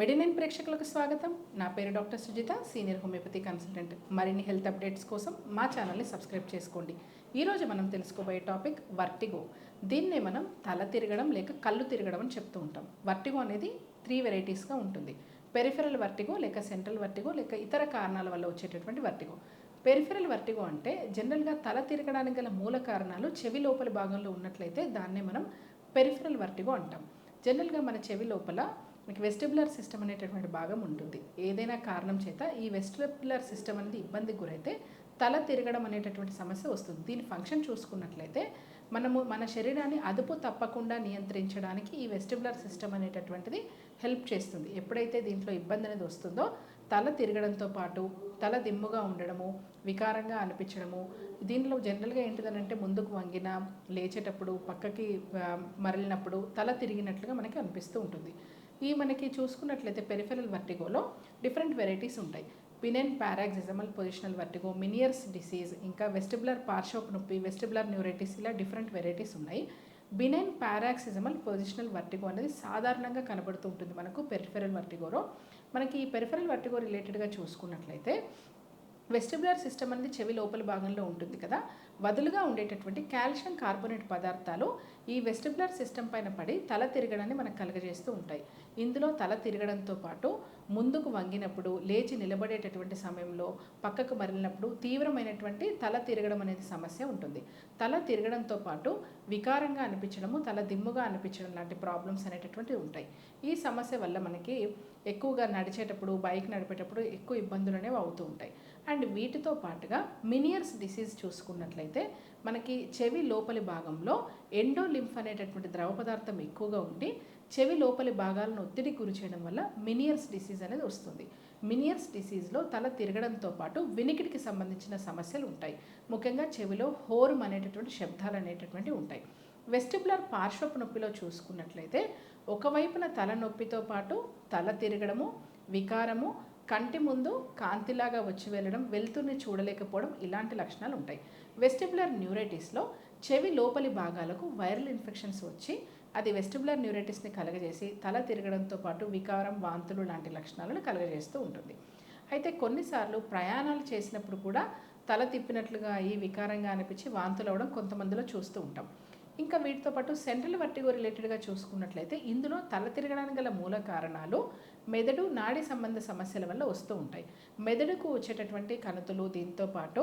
మెడినైన్ ప్రేక్షకులకు స్వాగతం. నా పేరు doctor Sujitha senior homeopathy consultant. మరిన్ని హెల్త్ అప్డేట్స్ కోసం మా ఛానల్ని సబ్స్క్రైబ్ చేసుకోండి. ఈరోజు మనం తెలుసుకోబోయే టాపిక్ వర్టిగో. దీన్నే మనం తల తిరగడం లేక కళ్ళు తిరగడం అని చెప్తూ ఉంటాం. వర్టిగో అనేది త్రీ వెరైటీస్గా ఉంటుంది. పెరిఫెరల్ వర్టిగో లేక సెంట్రల్ వర్టిగో లేక ఇతర కారణాల వల్ల వచ్చేటటువంటి వర్టిగో. పెరిఫెరల్ వర్టిగో అంటే జనరల్గా తల తిరగడానికి గల మూల కారణాలు చెవి లోపలి భాగంలో ఉన్నట్లయితే దాన్నే మనం పెరిఫెరల్ వర్టిగో అంటాం. జనరల్గా మన చెవి లోపల మీకు వెస్టిబులర్ సిస్టమ్ అనేటటువంటి భాగం ఉంటుంది. ఏదైనా కారణం చేత ఈ వెస్టిబులర్ సిస్టమ్ అనేది ఇబ్బందికి గురైతే తల తిరగడం అనేటటువంటి సమస్య వస్తుంది. దీని ఫంక్షన్ చూసుకున్నట్లయితే మనము మన శరీరాన్ని అదుపు తప్పకుండా నియంత్రించడానికి ఈ వెస్టిబులర్ సిస్టమ్ అనేటటువంటిది హెల్ప్ చేస్తుంది. ఎప్పుడైతే దీంట్లో ఇబ్బంది అనేది వస్తుందో తల తిరగడంతో పాటు తల దిమ్ముగా ఉండడము వికారంగా అనిపించడము దీనిలో జనరల్గా ఏంటిదనంటే ముందుకు వంగిన లేచేటప్పుడు పక్కకి మరలినప్పుడు తల తిరిగినట్లుగా మనకి అనిపిస్తూ ఉంటుంది. ఈ మనకి చూసుకున్నట్లయితే పెరిఫెరల్ వర్టిగోలో డిఫరెంట్ వెరైటీస్ ఉంటాయి. Benign paroxysmal positional vertigo Meniere's disease ఇంకా వెస్టిబులర్ పార్షోప్ నొప్పి వెస్టిబులర్ న్యూరైటిస్ ఇలా డిఫరెంట్ వెరైటీస్ ఉన్నాయి. బినైన్ పారాక్సిజమల్ పొజిషనల్ వర్టిగో అనేది సాధారణంగా కనబడుతూ ఉంటుంది మనకు పెరిఫెరల్ వర్టిగోలో. మనకి ఈ పెరిఫెరల్ వర్టిగో రిలేటెడ్గా చూసుకున్నట్లయితే వెస్టిబులర్ సిస్టమ్ అనేది చెవి లోపల భాగంలో ఉంటుంది కదా. వదులుగా ఉండేటటువంటి కాల్షియం కార్బోనేట్ పదార్థాలు ఈ వెస్టిబులర్ సిస్టమ్ పైన పడి తల తిరగడాన్ని మనకు కలుగజేస్తూ ఉంటాయి. ఇందులో తల తిరగడంతో పాటు ముందుకు వంగినప్పుడు లేచి నిలబడేటటువంటి సమయంలో పక్కకు మరలినప్పుడు తీవ్రమైనటువంటి తల తిరగడం అనేది సమస్య ఉంటుంది. తల తిరగడంతో పాటు వికారంగా అనిపించడము తల దిమ్ముగా అనిపించడం లాంటి ప్రాబ్లమ్స్ అనేటటువంటివి ఉంటాయి. ఈ సమస్య వల్ల మనకి ఎక్కువగా నడిచేటప్పుడు బైక్ నడిపేటప్పుడు ఎక్కువ ఇబ్బందులు అనేవి అవుతూ ఉంటాయి. అండ్ వీటితో పాటుగా మినియర్స్ డిసీజ్ చూసుకున్నట్లయితే మనకి చెవి లోపలి భాగంలో ఎండో లింఫ్ అనేటటువంటి ద్రవ పదార్థం ఎక్కువగా ఉండి చెవి లోపలి భాగాలను ఒత్తిడి గురి చేయడం వల్ల మినియర్స్ డిసీజ్ అనేది వస్తుంది. మినియర్స్ డిసీజ్లో తల తిరగడంతో పాటు వినికిడికి సంబంధించిన సమస్యలు ఉంటాయి. ముఖ్యంగా చెవిలో హోర్మ్ అనేటటువంటి శబ్దాలు అనేటటువంటివి ఉంటాయి. వెస్టిబులర్ పార్శ్వపు నొప్పిలో చూసుకున్నట్లయితే ఒకవైపున తల నొప్పితో పాటు తల తిరగడము వికారము కంటి ముందు కాంతిలాగా వచ్చి వెళ్ళడం వెలుతుర్ని చూడలేకపోవడం ఇలాంటి లక్షణాలు ఉంటాయి. వెస్టిబులర్ న్యూరైటిస్లో చెవి లోపలి భాగాలకు వైరల్ ఇన్ఫెక్షన్స్ వచ్చి అది వెస్టిబులర్ న్యూరైటిస్ని కలగజేసి తల తిరగడంతో పాటు వికారం వాంతులు లాంటి లక్షణాలను కలగజేస్తూ ఉంటుంది. అయితే కొన్నిసార్లు ప్రయాణాలు చేసినప్పుడు కూడా తల తిప్పినట్లుగా అయ్యి వికారంగా అనిపించి వాంతులు అవడం కొంతమందిలో చూస్తూ ఉంటాం. ఇంకా వీటితో పాటు సెంట్రల్ వర్టిగో రిలేటెడ్గా చూసుకున్నట్లయితే ఇందులో తల తిరగడానికి గల మూల కారణాలు మెదడు నాడి సంబంధ సమస్యల వల్ల వస్తూ ఉంటాయి. మెదడుకు వచ్చేటటువంటి కణతులు దీంతో పాటు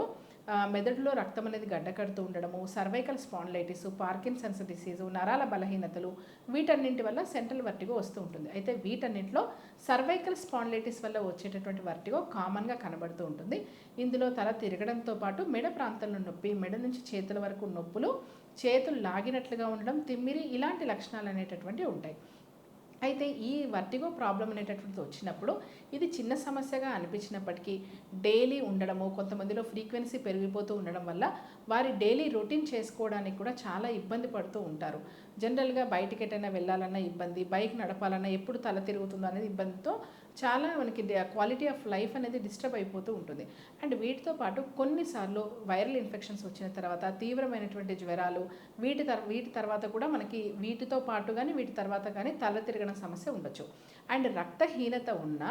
మెదడులో రక్తం అనేది గడ్డకడుతూ ఉండడము సర్వైకల్ స్పాండ్లైటిస్ పార్కిన్సన్స్ డిసీజు నరాల బలహీనతలు వీటన్నింటి వల్ల సెంట్రల్ వర్టిగో వస్తూ ఉంటుంది. అయితే వీటన్నింటిలో సర్వైకల్ స్పాండ్లైటిస్ వల్ల వచ్చేటటువంటి వర్టిగో కామన్గా కనబడుతూ ఉంటుంది. ఇందులో తల తిరగడంతో పాటు మెడ ప్రాంతంలో నొప్పి మెడ నుంచి చేతుల వరకు నొప్పులు చేతులు లాగినట్లుగా ఉండడం తిమ్మిరి ఇలాంటి లక్షణాలు అనేటటువంటివి ఉంటాయి. అయితే ఈ వర్టిగో ప్రాబ్లం అనేటటువంటిది వచ్చినప్పుడు ఇది చిన్న సమస్యగా అనిపించినప్పటికీ డైలీ ఉండడము కొంతమందిలో ఫ్రీక్వెన్సీ పెరిగిపోతూ ఉండడం వల్ల వారి డైలీ రొటీన్ చేసుకోవడానికి కూడా చాలా ఇబ్బంది పడుతూ ఉంటారు. జనరల్గా బయటికి ఎటైనా వెళ్ళాలన్నా ఇబ్బంది బైక్ నడపాలన్నా ఎప్పుడు తల తిరుగుతుందో అనేది ఇబ్బందితో చాలా మనకి క్వాలిటీ ఆఫ్ లైఫ్ అనేది డిస్టర్బ్ అయిపోతూ ఉంటుంది. అండ్ వీటితో పాటు కొన్నిసార్లు వైరల్ ఇన్ఫెక్షన్స్ వచ్చిన తర్వాత తీవ్రమైనటువంటి జ్వరాలు వీటి తర్ వీటి తర్వాత కూడా మనకి వీటితో పాటు కానీ వీటి తర్వాత కానీ తల తిరగడం సమస్య ఉండొచ్చు. అండ్ రక్తహీనత ఉన్న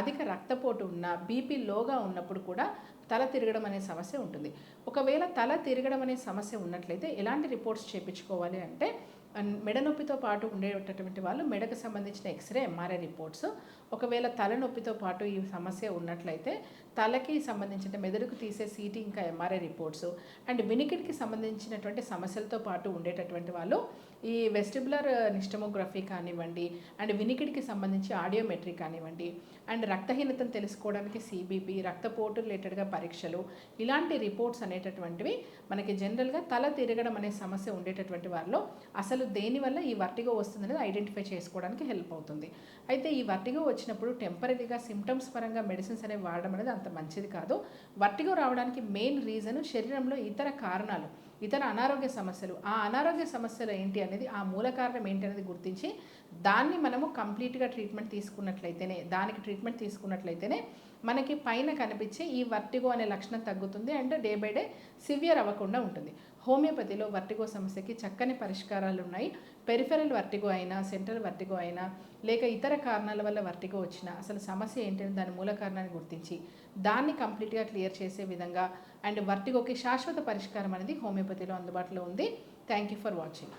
అధిక రక్తపోటు ఉన్న బీపీ లోగా ఉన్నప్పుడు కూడా తల తిరగడం అనే సమస్య ఉంటుంది. ఒకవేళ తల తిరగడం అనే సమస్య ఉన్నట్లయితే ఎలాంటి రిపోర్ట్స్ చేయించుకోవాలి అంటే అన్- మెడ నొప్పితో పాటు ఉండేటటువంటి వాళ్ళు మెడకు సంబంధించిన ఎక్స్రే ఎంఆర్ఐ రిపోర్ట్స్. ఒకవేళ తలనొప్పితో పాటు ఈ సమస్య ఉన్నట్లయితే తలకి సంబంధించిన మెదడుకు తీసే సీటీ ఇంకా ఎంఆర్ఐ రిపోర్ట్స్. అండ్ వినికిడికి సంబంధించినటువంటి సమస్యలతో పాటు ఉండేటటువంటి వాళ్ళు ఈ వెస్టిబులర్ నిస్టమోగ్రఫీ uh, కానివ్వండి అండ్ వినికిడికి సంబంధించి ఆడియోమెట్రీ కానివ్వండి అండ్ రక్తహీనతను తెలుసుకోవడానికి సిబిపి రక్తపోటు రిలేటెడ్గా పరీక్షలు ఇలాంటి రిపోర్ట్స్ అనేటటువంటివి మనకి జనరల్గా తల తిరగడం అనే సమస్య ఉండేటటువంటి వారిలో అసలు దేనివల్ల ఈ వర్టిగో వస్తుందనేది ఐడెంటిఫై చేసుకోవడానికి హెల్ప్ అవుతుంది. అయితే ఈ వర్టిగో వచ్చినప్పుడు టెంపరీగా సిమ్టమ్స్ పరంగా మెడిసిన్స్ అనేవి వాడడం అనేది అంత మంచిది కాదు. వర్టిగో రావడానికి మెయిన్ రీజన్ శరీరంలో ఇతర కారణాలు ఇతర అనారోగ్య సమస్యలు. ఆ అనారోగ్య సమస్యలు ఏంటి అనేది ఆ మూల కారణం ఏంటి అనేది గుర్తించి దాన్ని మనము కంప్లీట్గా ట్రీట్మెంట్ తీసుకున్నట్లయితేనే దానికి ట్రీట్మెంట్ తీసుకున్నట్లయితేనే మనకి పైన కనిపించే ఈ వర్టిగో అనే లక్షణం తగ్గుతుంది and day by day severe అవ్వకుండా ఉంటుంది. హోమియోపతిలో వర్టిగో సమస్యకి చక్కని పరిష్కారాలు ఉన్నాయి పెరిఫెరల్ వర్టిగో అయినా సెంట్రల్ వర్టిగో అయినా లేక ఇతర కారణాల వల్ల వర్టిగో వచ్చినా అసలు సమస్య ఏంటని దాని మూల కారణాన్ని గుర్తించి దాన్ని కంప్లీట్గా క్లియర్ చేసే విధంగా అండ్ వర్టిగోకి శాశ్వత పరిష్కారం అనేది హోమియోపతిలో అందుబాటులో ఉంది. Thank you for watching.